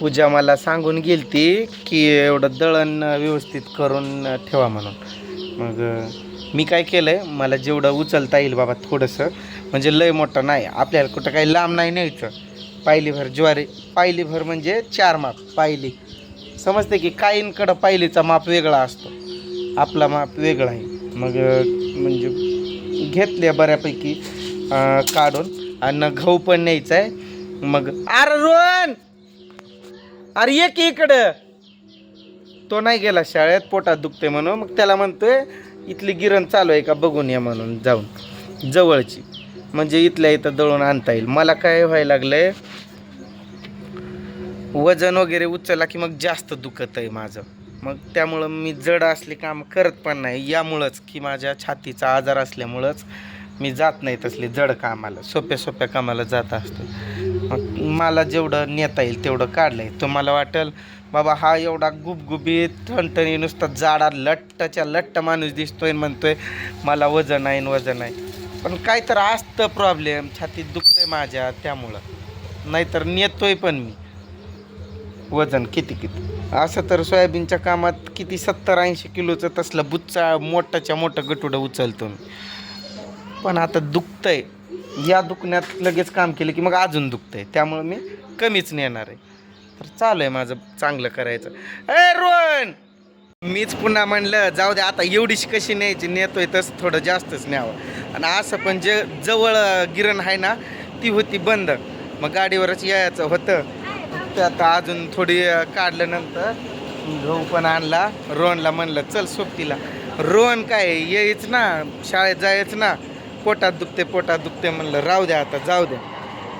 पूजा मला सांगून गेलती की एवढं दळण व्यवस्थित करून ठेवा म्हणून. मग मी काय केलं आहे मला जेवढं उचलता येईल बाबा थोडंसं म्हणजे लय मोठं नाही आपल्याला कुठं काही लांब नाही न्यायचं. पायलीभर ज्वारी पायलीभर म्हणजे चार माप पायली. समजते की काहींकडं पायलीचा माप वेगळा असतो. आपला माप वेगळा आहे. मग म्हणजे घेतले बऱ्यापैकी काढून आणि गहू पण न्यायचा आहे मग अरे अरे ये की इकडं. तो नाही गेला शाळेत पोटात दुखते म्हणून. मग त्याला म्हणतोय इथली गिरण चालू आहे का? बघून या म्हणून जाऊन. जवळची. म्हणजे इथल्या इथं दळून आणता येईल. मला काय व्हायला लागलंय वजन वगैरे उचलला की मग जास्त दुखत आहे माझं. मग त्यामुळं मी जड असली काम करत पण नाही. यामुळंच की माझ्या छातीचा आजार असल्यामुळंच मी जात नाही तसले जड कामाला. सोप्या सोप्या कामाला जात असतो मला जेवढं नेता येईल तेवढं काढलं आहे तुम्हाला वाटेल बाबा हा एवढा गुबगुबीत ठणठणी नुसता जाडा लट्टच्या लट्ट माणूस दिसतोय म्हणतोय मला वजन आहे वजन आहे पण काय तर असतं प्रॉब्लेम छातीत दुखतंय माझ्या त्यामुळं. नाहीतर नेतोय पण मी. वजन किती किती? असं तर सोयाबीनच्या कामात किती सत्तर ऐंशी किलोचं तसलं बुच्चा मोठाच्या मोठं गटुडं उचलतो मी. पण आता दुखतंय. या दुखण्यात लगेच काम केलं की मग अजून दुखतंय. त्यामुळं मी कमीच नेणार आहे. तर चालू आहे माझं चांगलं करायचं. ए रोहन! मीच पुन्हा म्हणलं जाऊ दे आता एवढीशी कशी न्यायची? नेतोय तसं थोडं जास्तच न्यावं. आणि असं पण जे जवळ गिरण आहे ना ती होती बंद. मग गाडीवरच यायचं होतं. ते आता अजून थोडी काढल्यानंतर गहू पण आणला. रोहनला म्हणलं चल सोबतीला. रोहन काय यायच ना शाळेत जायच ना पोटात दुखते पोटात दुखते म्हणलं राहू द्या आता जाऊ द्या.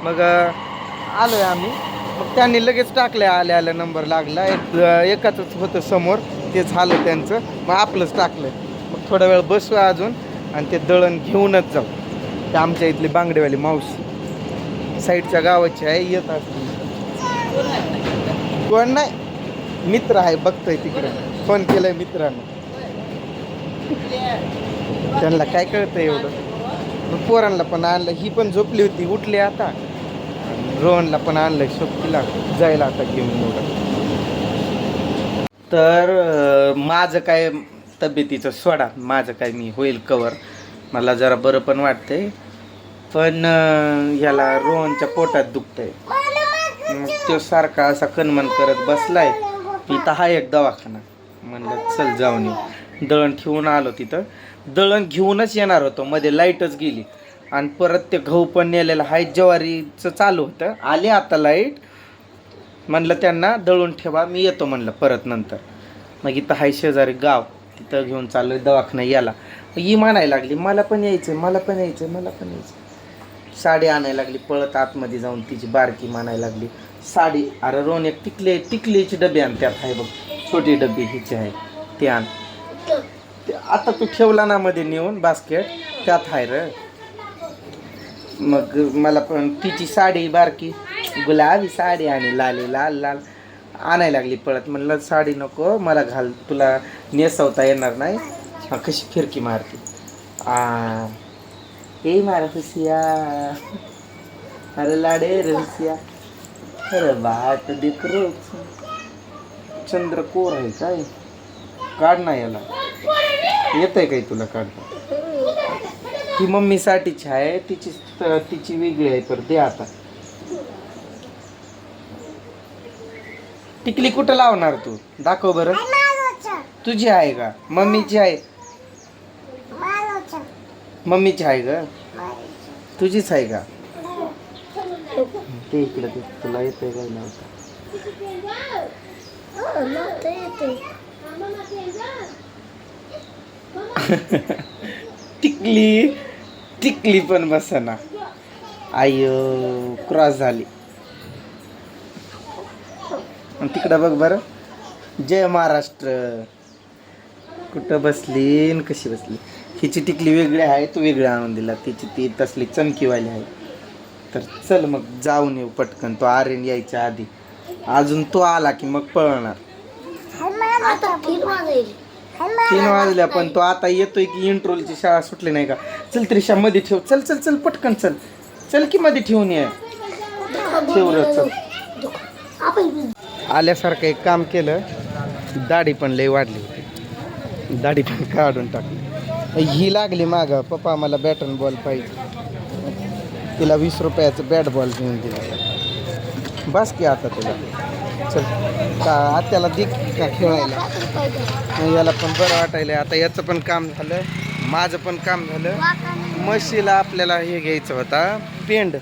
मग आलो आहे आम्ही. मग त्यांनी लगेच टाकलं आल्या आल्या नंबर लागला. एक एकाच होतं समोर तेच झालं त्यांचं. मग आपलंच टाकलं मग थोडा वेळ बसू अजून आणि ते दळण घेऊनच जाऊ. ते आमच्या इथली बांगडेवाली मावशी. साईडच्या गावाची आहे येत असते. कोण नाही. मित्र आहे बघतोय तिकडे. फोन केलाय मित्रानं. त्यांना काय कळतं एवढं? मग पोरांना पण आणलं. ही पण झोपली होती. उठली आता. रोहनला पण आणलं. सोबतीला जायला आता घेऊन एवढं तर माझं काय तब्येतीचं सोडा. माझं काय मी होईल कवर मला जरा बरं पण वाटतंय. पण ह्याला याला रोहनच्या पोटात दुखतंय. मग तो सारखा असा कणमन करत बसलाय. इथं हा एक दवाखाना. म्हणलं चल जाऊन येऊ. दळण ठेवून आलो तिथं. दळण घेऊनच येणार होतो. मध्ये लाईटच गेली. आणि परत ते गहू पण नेलेलं हाय ज्वारीचं चालू होतं. आले आता लाइट. म्हणलं त्यांना दळून ठेवा. मी येतो म्हणलं परत नंतर. मग इथं हाय शेजारी गाव. तिथं घेऊन चाललोय दवाखाना याला ही म्हणायला लागली मला पण यायचं मला पण यायचं मला पण यायचं साडी आणायला लागली पळत आतमध्ये जाऊन तिची बारकी म्हणायला लागली. साडी अरे रोन एक टिकले टिकलीची डबे आण त्यात. आहे बघ छोटी डबी हिची आहे. ते आण. ते आता तू ठेवला ना मध्ये नेऊन बास्केट त्यात आहे र. मग मला पण तिची साडी बारकी गुलाबी साडी आणि लाली लाल लाल आणायला लागली पळत. म्हणलं साडी नको मला घाल तुला नेसवता येणार नाही. हा, कशी फिरकी मारते. आ ए मारा हुसिया. अरे लाडे रे हुसिया. अरे बाट देख हो. चंद्र कोर आहे काय? काढ ना याला. येत आहे काही तुला काढता ती मम्मीसाठीची आहे तिची तिची वेगळी आहे तर दे आता. टिकली कुठं लावणार तू? दाखव बरं. तुझी आहे का? मम्मीची आहे. मम्मीची आहे का? तुझीच आहे का? ते इकडे तुला येतंय काय नव्हतं टिकली टिकली पण बसना. आयो क्रॉस झाली. आणि तिकडं बघ बरं. जय महाराष्ट्र. कुठं बसली कशी बसली? हिची टिकली वेगळी आहे तू वेगळी आणून दिला. तिची ती तसली चमकीवाली आहे. तर चल मग जाऊन येऊ पटकन. तो आर्यन यायच्या आधी. अजून तो आला की मग पळणार. तीन वाजेल तीन वाजल्या पण तो आता येतोय की इंट्रोलची शाळा सुटली नाही का? चल त्रिशा मध्ये ठेव. चल चल चल पटकन चल. चल की मध्ये ठेवून ये. ठेव रे चल. आल्यासारखं एक काम केलं. दाढी पण लई वाढली होती. दाढी पण काढून टाकली. ही लागली मागं. पप्पा मला बॅट अँड बॉल पाहिजे. तिला वीस रुपयाचं बॅट बॉल घेऊन दिला. बस की आता तुला. चल. का आत्याला दिक का खेळायला? याला पण बरं वाटायला आता याचं पण काम झालं माझं पण काम झालं. म्हशीला आपल्याला हे घ्यायचं होता पेंड.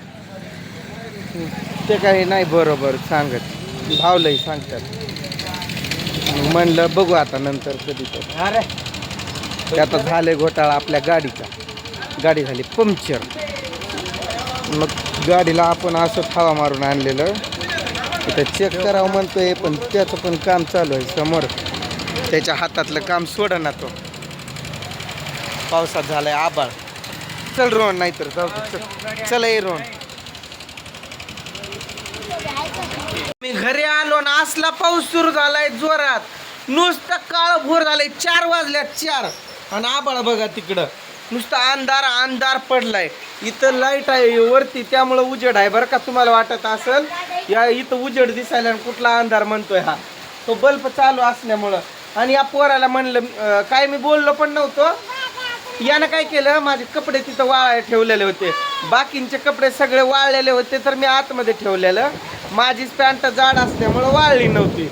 ते काही नाही बरोबर सांगत. भावलंही सांगतात. म्हणलं बघू आता नंतर कधी तर ते आता झाले घोटाळा आपल्या गाडीचा. गाडी झाली पंक्चर. मग गाडीला आपण असं हवा मारून आणलेलं. इथं चेक करावं म्हणतोय पण त्याचं पण काम चालू आहे समोर. त्याच्या हातातलं काम सोडा ना तो. पावसात झालाय आबाळ. चल रोहन नाहीतर जाऊ दे, चल. चल ये रोहन. मी घरी आलो ना असला पाऊस सुरू झालाय जोरात. नुसतं काळ भोर झालंय चार वाजल्यात चार. आणि आबाळ बघा तिकडं. नुसतं अंधार अंधार पडलाय. इथं लाइट आहे वरती त्यामुळं उजेड आहे. बरं का तुम्हाला वाटत असेल? या इथं उजेड दिसायला आणि कुठला अंधार म्हणतोय हा. तो बल्ब चालू असल्यामुळं. आणि या पोराला म्हणलं काय मी बोललो पण नव्हतो. यानं काय केलं? माझे कपडे तिथं वाळाय ठेवलेले होते. बाकींचे कपडे सगळे वाळलेले होते तर मी आतमध्ये ठेवलेलं. माझीच पॅन्ट जाड असल्यामुळं वाळली नव्हती.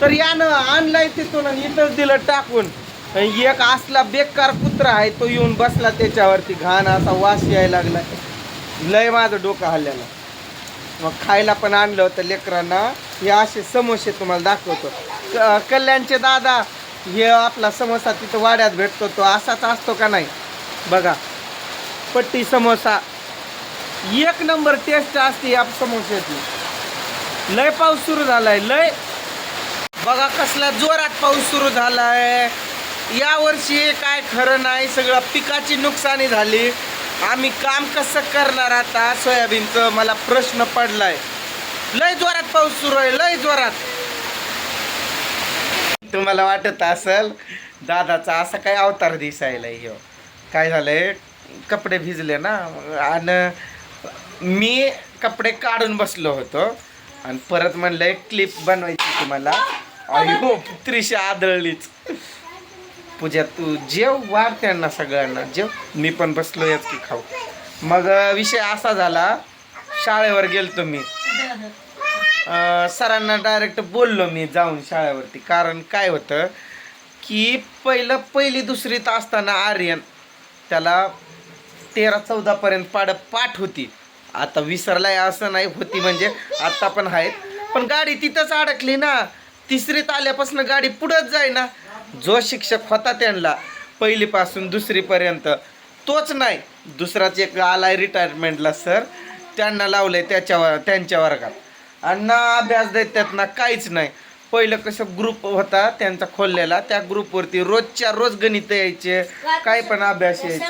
तर यानं आणलाय तिथून आणि इथंच दिलं टाकून. एक असला बेकार कुत्रा आहे तो येऊन बसला त्याच्यावरती घाण असा वास यायला लागला. लय माझं डोकं हल्ल्याला मग खायला पण आणलं होतं लेकरांना. हे असे समोसे तुम्हाला दाखवतो. क- कल्याणचे दादा हे आपला समोसा तिथं वाड्यात भेटतो तो असाच असतो का नाही? बघा. पट्टी समोसा. एक नंबर टेस्ट असते या समोस्याची लय पाऊस सुरू झालाय लय. बघा कसला जोरात पाऊस सुरू झालाय. यावर्षी काय खरं नाही सगळं पिकाची नुकसानी झाली. आम्ही काम कसं करणार आता? सोयाबीनचं मला प्रश्न पडलाय. लय जोरात पाऊस सुरू आहे लय जोरात. तुम्हाला वाटत असेल दादाचा असा काय अवतार दिसायला हो काय झालंय? कपडे भिजले ना. आणि मी कपडे काढून बसलो होतो. आणि परत म्हणलंय क्लिप बनवायची तुम्हाला. अयो त्रिशा आदळलीच. पूजा तू जेव वार त्यांना सगळ्यांना. जेव. मी पण बसलो याच की खाऊ. मग विषय असा झाला. शाळेवर गेलतो मी. सरांना डायरेक्ट बोललो मी जाऊन शाळेवरती. कारण काय होतं की पहिलं पहिली दुसरीत असताना आर्यन त्याला तेरा चौदापर्यंत पाड पाठ होती. आता विसरलाय असं नाही होती म्हणजे आत्ता पण आहेत. पण गाडी तिथंच अडकली ना. तिसरीत आल्यापासून गाडी पुढंच जाय ना जो शिक्षक होता त्यांना पहिलीपासून दुसरीपर्यंत तोच नाही दुसराच एक आला आहे रिटायरमेंटला सर त्यांना लावलं आहे त्याच्यावर त्यांच्या वर्गात. आणि ना अभ्यास देत ना काहीच नाही. पहिलं कसं ग्रुप होता त्यांचा खोललेला त्या ग्रुपवरती रोजच्या रोज गणित यायचे काय पण अभ्यास यायचा.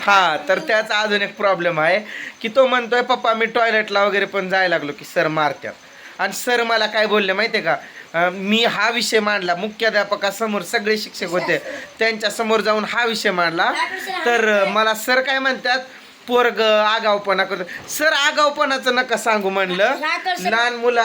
हा तर त्याचा अजून एक प्रॉब्लेम आहे की तो म्हणतोय पप्पा मी टॉयलेटला वगैरे पण जायला लागलो की सर मारत्यात. आणि सर मला काय बोलले माहितीये का? अं, मी हा विषय मांडला मुख्याध्यापकासमोर सगळे शिक्षक होते त्यांच्यासमोर जाऊन हा विषय मांडला. तर मला सर काय म्हणतात? पोरग आगावपणा करतो. सर आगावपणाचं नका सांगू म्हणलं. लहान मुलं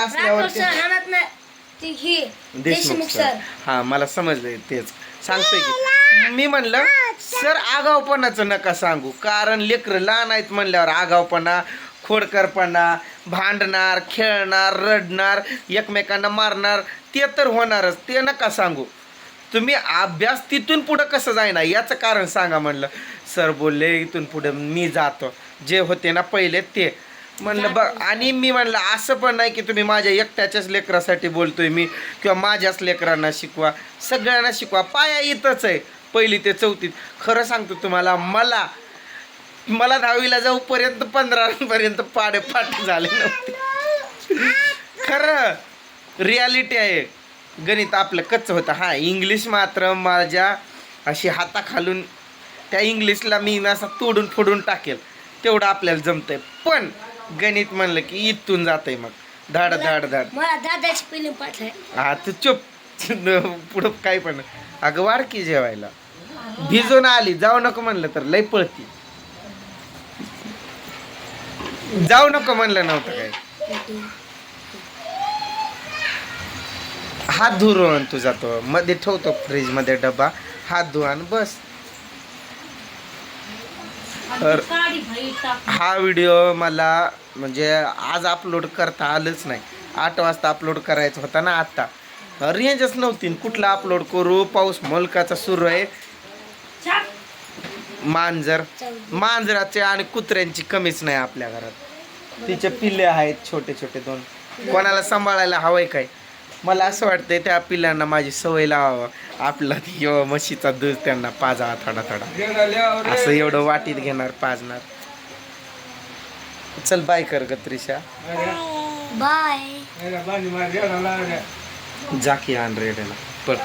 ही देशमुख सर. हा मला समजलंय तेच. सांगतोय की मी म्हणलं सर आगावपणाचं नका सांगू. कारण लेकरं लहान आहेत म्हणल्यावर आगावपणा खोडकरपणा भांडणार खेळणार रडणार एकमेकांना मारणार ते तर होणारच. ते नका सांगू. तुम्ही अभ्यास तिथून पुढं कसं जाईना? याचं कारण सांगा म्हणलं. सर बोलले इथून पुढे मी जातो. जे होते ना पहिले ते. म्हणलं बघ आणि मी म्हणलं असं पण नाही की तुम्ही माझ्या एकट्याच्याच लेकरासाठी बोलतोय मी किंवा माझ्याच लेकरांना शिकवा. सगळ्यांना शिकवा. पाया इथंच आहे. पहिली ते चौथीत. खरं सांगतो तुम्हाला मला मला दहावीला जाऊपर्यंत पंधरापर्यंत पाडे पाठ झाले नव्हते. खरं रियालिटी आहे. गणित आपलं कच्चं होतं. हां इंग्लिश मात्र माझ्या अशी हाताखालून त्या इंग्लिशला मी असं तोडून फोडून टाकेल. तेवढं आपल्याला जमतंय. पण गणित म्हणलं की इथून जातंय मग. धाड धाड धाड. हा तू चुप. पुढं काय पण. अगं वाढ की जेवायला. भिजून आली. जाऊ नको म्हणलं तर. लय पळती. जाऊ नको म्हणलं नव्हतं काय हात धुरून तू. जातो मध्ये ठेवतो फ्रीजमध्ये डबा. हात धु बस. तर हा व्हिडिओ मला म्हणजे आज अपलोड करता आलंच नाही. आठ वाजता अपलोड करायचा होता ना आत्ता रेंजच नव्हती. कुठला अपलोड करू? पाऊस मोलकाचा सुरू आहे. मांजर. मांजराचे आणि कुत्र्यांची कमीच नाही आपल्या घरात. तिचे पिल्ले आहेत छोटे छोटे दोन. कोणाला सांभाळायला हवंय काय? मला असं वाटतंय त्या पिल्लांना माझी सवय लावावं. आपला यो म्हशीचा दूध त्यांना पाजावा थोडा थोडा. असं एवढं वाटीत घेणार पाजणार. चल बाय कर ग त्रिशा. बाय जा की आण रेड्याला. पळ.